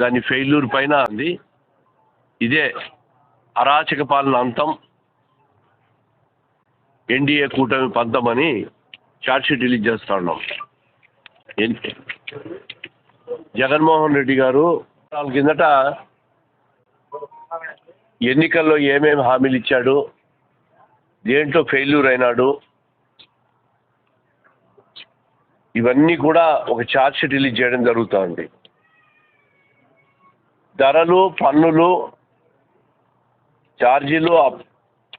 దాని ఫెయిల్యూర్ పైన ఉంది ఇదే అరాచక పాలన అంతం. ఎన్డీఏ కూటమి పంతమని షార్ట్షీట్ రిలీజ్ చేస్తా ఉన్నాం. ఎన్- జగన్మోహన్ రెడ్డి గారు వాళ్ళ కిందట ఎన్నికల్లో ఏమేమి హామీలు ఇచ్చాడు దేంట్లో ఫెయిల్యూర్ అయినాడు ఇవన్నీ కూడా ఒక ఛార్జ్షీట్ రిలీజ్ చేయడం జరుగుతుంది ధరలు పన్నులు ఛార్జీలు అప్-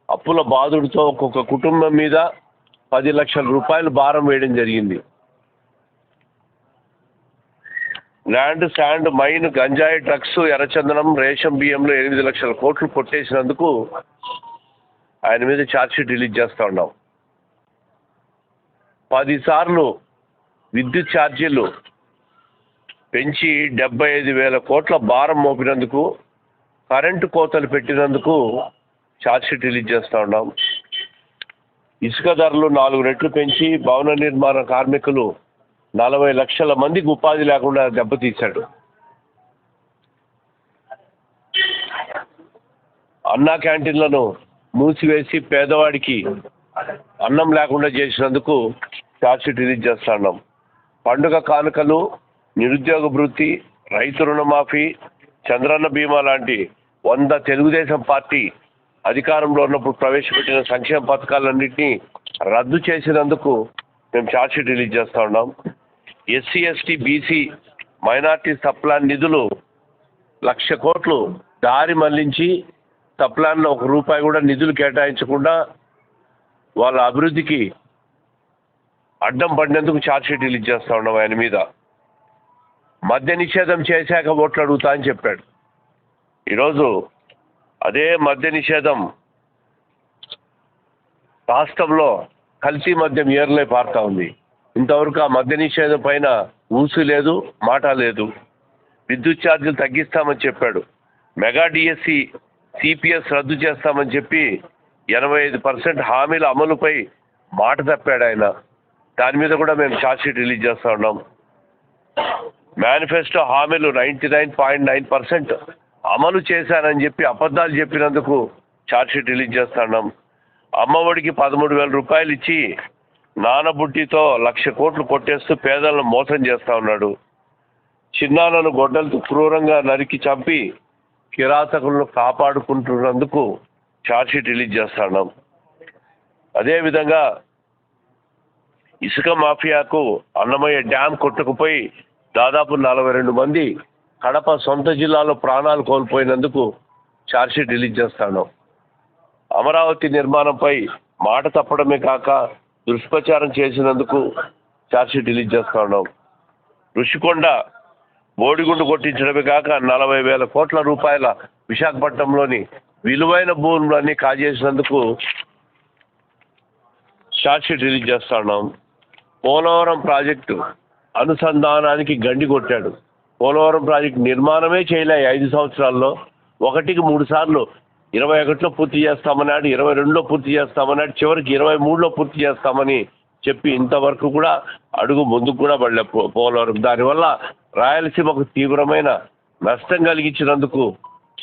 అప్పుల బాధుడితో ఒక్కొక్క కుటుంబం మీద పది లక్షల రూపాయలు భారం వేయడం జరిగింది. ల్యాండ్ శాండ్ మైన్ గంజాయి డ్రగ్స్ ఎర్రచందనం రేషన్ బియ్యంలో ఎనిమిది లక్షల కోట్లు కొట్టేసినందుకు ఆయన మీద ఛార్జ్షీట్ రిలీజ్ చేస్తూ ఉన్నాం. పదిసార్లు విద్యుత్ ఛార్జీలు పెంచి డెబ్బై ఐదు వేల కోట్ల భారం మోపినందుకు కరెంటు కోతలు పెట్టినందుకు ఛార్జ్షీట్ రిలీజ్ చేస్తూ ఉన్నాం. ఇసుక ధరలు నాలుగు రెట్లు పెంచి భవన నిర్మాణ కార్మికులు నలభై లక్షల మందికి ఉపాధి లేకుండా దెబ్బతీశాడు అన్నా క్యాంటీన్లను మూసివేసి పేదవాడికి అన్నం లేకుండా చేసినందుకు ఛార్జ్షీట్ రిలీజ్ చేస్తున్నాం పండుగ కానుకలు నిరుద్యోగ భృతి రైతు రుణమాఫీ చంద్రన్న బీమా లాంటి వంద తెలుగుదేశం పార్టీ అధికారంలో ఉన్నప్పుడు ప్రవేశపెట్టిన సంక్షేమ పథకాలన్నింటినీ రద్దు చేసినందుకు మేము ఛార్జ్షీట్ రిలీజ్ చేస్తూ ఉన్నాం. SC ST BC minority sub plan నిధులు లక్ష కోట్లు దారి మళ్ళించి సప్లాన్లో ఒక రూపాయి కూడా నిధులు కేటాయించకుండా వాళ్ళ అభివృద్ధికి అడ్డం పడినందుకు ఛార్జ్షీట్ రిలీజ్ చేస్తూ ఉన్నాం ఆయన మీద. మద్య నిషేధం చేశాక ఓట్లు అడుగుతా అని చెప్పాడు. ఈరోజు అదే మద్య నిషేధం రాష్ట్రంలో కల్తీ మద్యం ఏర్లే పారుతా ఉంది. ఇంతవరకు ఆ మద్య నిషేధం పైన ఊసు లేదు మాట లేదు. విద్యుత్ ఛార్జీలు తగ్గిస్తామని చెప్పాడు. మెగా డిఎస్సి సిపిఎస్ రద్దు చేస్తామని చెప్పి ఎనభై ఐదు పర్సెంట్ హామీల అమలుపై మాట తప్పాడు ఆయన. దాని మీద కూడా మేము ఛార్జ్షీట్ రిలీజ్ చేస్తూ ఉన్నాం. మేనిఫెస్టో హామీలు ninety nine point nine percent అమలు చేశానని చెప్పి అబద్ధాలు చెప్పినందుకు ఛార్జ్షీట్ రిలీజ్ చేస్తున్నాం అమ్మఒడికి పదమూడు వేల రూపాయలు ఇచ్చి నానబుట్టితో లక్ష కోట్లు కొట్టేస్తూ పేదలను మోసం చేస్తూ ఉన్నాడు. చిన్నాలను గొడ్డలతో క్రూరంగా నరికి చంపి కిరాతకులను కాపాడుకుంటున్నందుకు ఛార్జ్షీట్ రిలీజ్ చేస్తున్నాం అదేవిధంగా ఇసుక మాఫియాకు అన్నమయ్య డ్యామ్ కొట్టుకుపోయి దాదాపు నలభై రెండు మంది కడప సొంత జిల్లాలో ప్రాణాలు కోల్పోయినందుకు ఛార్జ్షీట్ రిలీజ్ చేస్తాను. అమరావతి నిర్మాణంపై మాట తప్పడమే కాక దుష్ప్రచారం చేసినందుకు ఛార్జ్షీట్ రిలీజ్ చేస్తున్నాం ఋషికొండ బోడిగుండు కొట్టించడమే కాక నలభై వేల కోట్ల రూపాయల విశాఖపట్నంలోని విలువైన భూములన్నీ కాజేసినందుకు ఛార్జ్షీట్ రిలీజ్ చేస్తున్నాం పోలవరం ప్రాజెక్టు అనుసంధానానికి గండి కొట్టాడు. పోలవరం ప్రాజెక్టు నిర్మాణమే చేయలే ఐదు సంవత్సరాల్లో. ఒకటికి మూడు సార్లు ఇరవై ఒకటిలో పూర్తి చేస్తామన్నాడు ఇరవై రెండులో పూర్తి చేస్తామన్నాడు చివరికి ఇరవై మూడులో పూర్తి చేస్తామని చెప్పి ఇంతవరకు కూడా అడుగు ముందుకు కూడా పడలే పో- పోలవరం. దానివల్ల రాయలసీమకు తీవ్రమైన నష్టం కలిగించినందుకు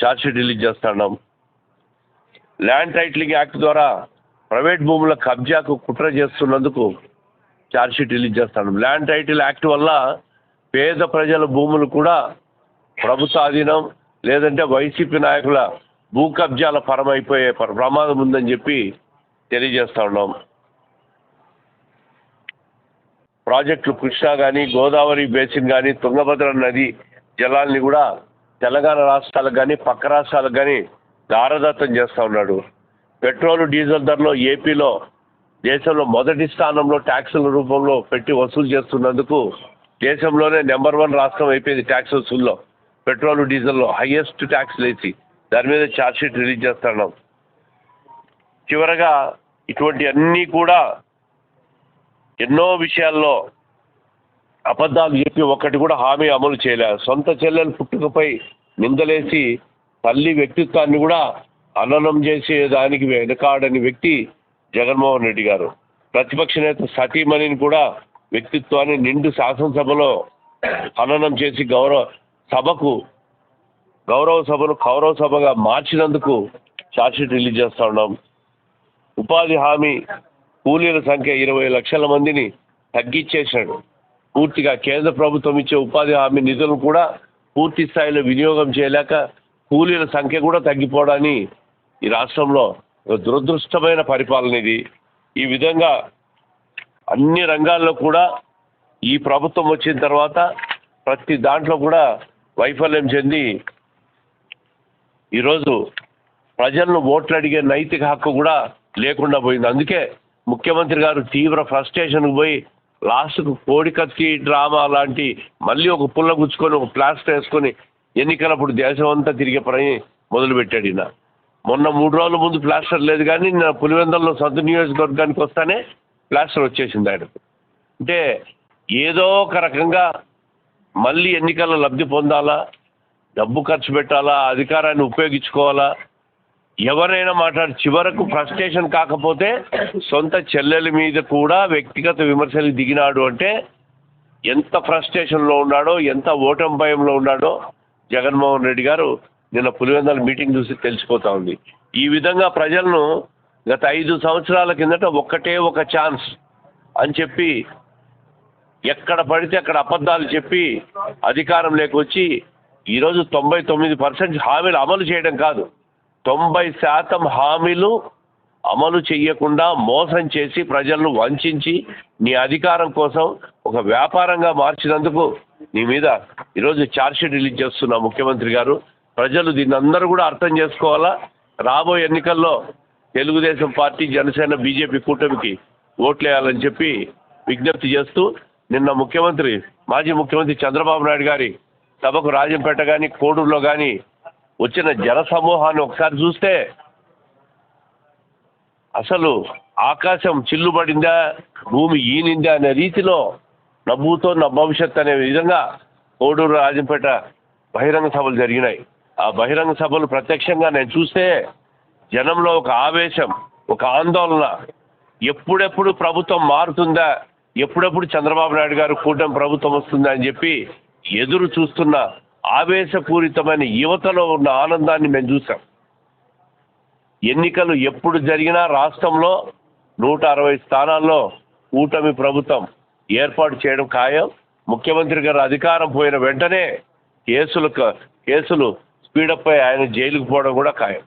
ఛార్జ్షీట్ రిలీజ్ చేస్తున్నాం. ల్యాండ్ టైటిలింగ్ యాక్ట్ ద్వారా ప్రైవేట్ భూముల కబ్జాకు కుట్ర చేస్తున్నందుకు ఛార్జ్షీట్ రిలీజ్ చేస్తాను ల్యాండ్ టైటిల్ యాక్ట్ వల్ల పేద ప్రజల భూములు కూడా ప్రభుత్వ అధీనం లేదంటే వైసీపీ నాయకుల భూ కబ్జాల పరమైపోయే ప్ర- ప్రమాదం ఉందని చెప్పి తెలియజేస్తా ఉన్నాం. ప్రాజెక్టులు కృష్ణా కానీ గోదావరి బేసిన్ కానీ తుంగభద్ర నది జలాల్ని కూడా తెలంగాణ రాష్ట్రాలకు కానీ పక్క రాష్ట్రాలకు కానీ దారదత్తం చేస్తూ ఉన్నాడు. పెట్రోల్ డీజిల్ ధరలో ఏపీలో దేశంలో మొదటి స్థానంలో ట్యాక్సుల రూపంలో పెట్టి వసూలు చేస్తున్నందుకు దేశంలోనే నెంబర్ వన్ రాష్ట్రం అయిపోయింది ట్యాక్స్ వసూల్లో. పెట్రోల్ డీజిల్లో హైయెస్ట్ ట్యాక్స్ వేసి దాని మీద ఛార్జ్షీట్ రిలీజ్ చేస్తున్నాం. చివరగా ఇటువంటి అన్నీ కూడా ఎన్నో విషయాల్లో అబద్ధాలు చెప్పి ఒక్కటి కూడా హామీ అమలు చేయలేదు సొంత చెల్లెలు పుట్టుకపై నిందలేసి తల్లి వ్యక్తిత్వాన్ని కూడా అననం చేసే దానికి వెనకాడని వ్యక్తి జగన్మోహన్ రెడ్డి గారు. ప్రతిపక్ష నేత సతీమణిని కూడా వ్యక్తిత్వాన్ని నిండు శాసనసభలో ఖననం చేసి గౌరవ సభకు గౌరవ సభను కౌరవ సభగా మార్చినందుకు చార్జ్షీట్ రిలీజ్ చేస్తా ఉన్నాం. ఉపాధి హామీ కూలీల సంఖ్య ఇరవై లక్షల మందిని తగ్గించేశాడు. పూర్తిగా కేంద్ర ప్రభుత్వం ఇచ్చే ఉపాధి హామీ నిధులను కూడా పూర్తి స్థాయిలో వినియోగం చేయలేక కూలీల సంఖ్య కూడా తగ్గిపోవడాన్ని ఈ రాష్ట్రంలో దురదృష్టమైన పరిపాలన ఇది. ఈ విధంగా అన్ని రంగాల్లో కూడా ఈ ప్రభుత్వం వచ్చిన తర్వాత ప్రతి దాంట్లో కూడా వైఫల్యం చెంది ఈరోజు ప్రజలను ఓట్లు అడిగే నైతిక హక్కు కూడా లేకుండా పోయింది. అందుకే ముఖ్యమంత్రి గారు తీవ్ర ఫ్రస్ట్రేషన్కి పోయి లాస్ట్కు కోడికత్తి డ్రామా లాంటి మళ్ళీ ఒక పుల్ల గుచ్చుకొని ఒక ప్లాస్టర్ వేసుకొని ఎన్నికలప్పుడు దేశం అంతా తిరిగే పని మొదలుపెట్టాడు ఈయన. మొన్న మూడు రోజుల ముందు ప్లాస్టర్ లేదు కానీ నిన్న పులివెందులలో సొంత నియోజకవర్గానికి వస్తానే ప్లాస్టర్ వచ్చేసింది ఆయనకు. అంటే ఏదో ఒక రకంగా మళ్ళీ ఎన్నికల్లో లబ్ధి పొందాలా డబ్బు ఖర్చు పెట్టాలా అధికారాన్ని ఉపయోగించుకోవాలా ఎవరైనా మాట్లాడి చివరకు ఫ్రస్ట్రేషన్ కాకపోతే సొంత చెల్లెల మీద కూడా వ్యక్తిగత విమర్శలు దిగినాడు అంటే ఎంత ఫ్రస్ట్రేషన్లో ఉన్నాడో ఎంత ఓటమి భయంలో ఉన్నాడో జగన్మోహన్ రెడ్డి గారు నిన్న పులివెందుల మీటింగ్ చూసి తెలిసిపోతా ఉంది. ఈ విధంగా ప్రజలను గత ఐదు సంవత్సరాల కిందట ఒక్కటే ఒక ఛాన్స్ అని చెప్పి ఎక్కడ పడితే అక్కడ అబద్ధాలు చెప్పి అధికారం లేకొచ్చి ఈరోజు తొంభై తొమ్మిది పర్సెంట్ హామీలు అమలు చేయడం కాదు. తొంభై శాతం హామీలు అమలు చేయకుండా మోసం చేసి ప్రజలను వంచి నీ అధికారం కోసం ఒక వ్యాపారంగా మార్చినందుకు నీ మీద ఈరోజు ఛార్జ్షీట్ రిలీజ్ చేస్తున్నా ముఖ్యమంత్రి గారు ప్రజలు దీన్ని అందరూ కూడా అర్థం చేసుకోవాలా? రాబోయే ఎన్నికల్లో తెలుగుదేశం పార్టీ జనసేన బీజేపీ కూటమికి ఓట్లేయాలని చెప్పి విజ్ఞప్తి చేస్తూ నిన్న ముఖ్యమంత్రి మాజీ ముఖ్యమంత్రి చంద్రబాబు నాయుడు గారి సభకు రాజంపేట కానీ కోడూరులో కానీ వచ్చిన జన సమూహాన్ని ఒకసారి చూస్తే అసలు ఆకాశం చిల్లుబడిందా భూమి ఈనిందా అనే రీతిలో నవ్వుతో నా భవిష్యత్ అనే విధంగా కోడూరు రాజంపేట బహిరంగ సభలు జరిగినాయి. ఆ బహిరంగ సభలు ప్రత్యక్షంగా నేను చూస్తే జనంలో ఒక ఆవేశం ఒక ఆందోళన. ఎప్పుడెప్పుడు ప్రభుత్వం మారుతుందా ఎప్పుడెప్పుడు చంద్రబాబు నాయుడు గారు కూటమి ప్రభుత్వం వస్తుందా అని చెప్పి ఎదురు చూస్తున్న ఆవేశపూరితమైన యువతలో ఉన్న ఆనందాన్ని మేము చూసాం ఎన్నికలు ఎప్పుడు జరిగినా రాష్ట్రంలో నూట అరవై స్థానాల్లో కూటమి ప్రభుత్వం ఏర్పాటు చేయడం ఖాయం. ముఖ్యమంత్రి గారు అధికారం పోయిన వెంటనే కేసులు కేసులు స్పీడప్ అయ్యి ఆయన జైలుకి పోవడం కూడా ఖాయం.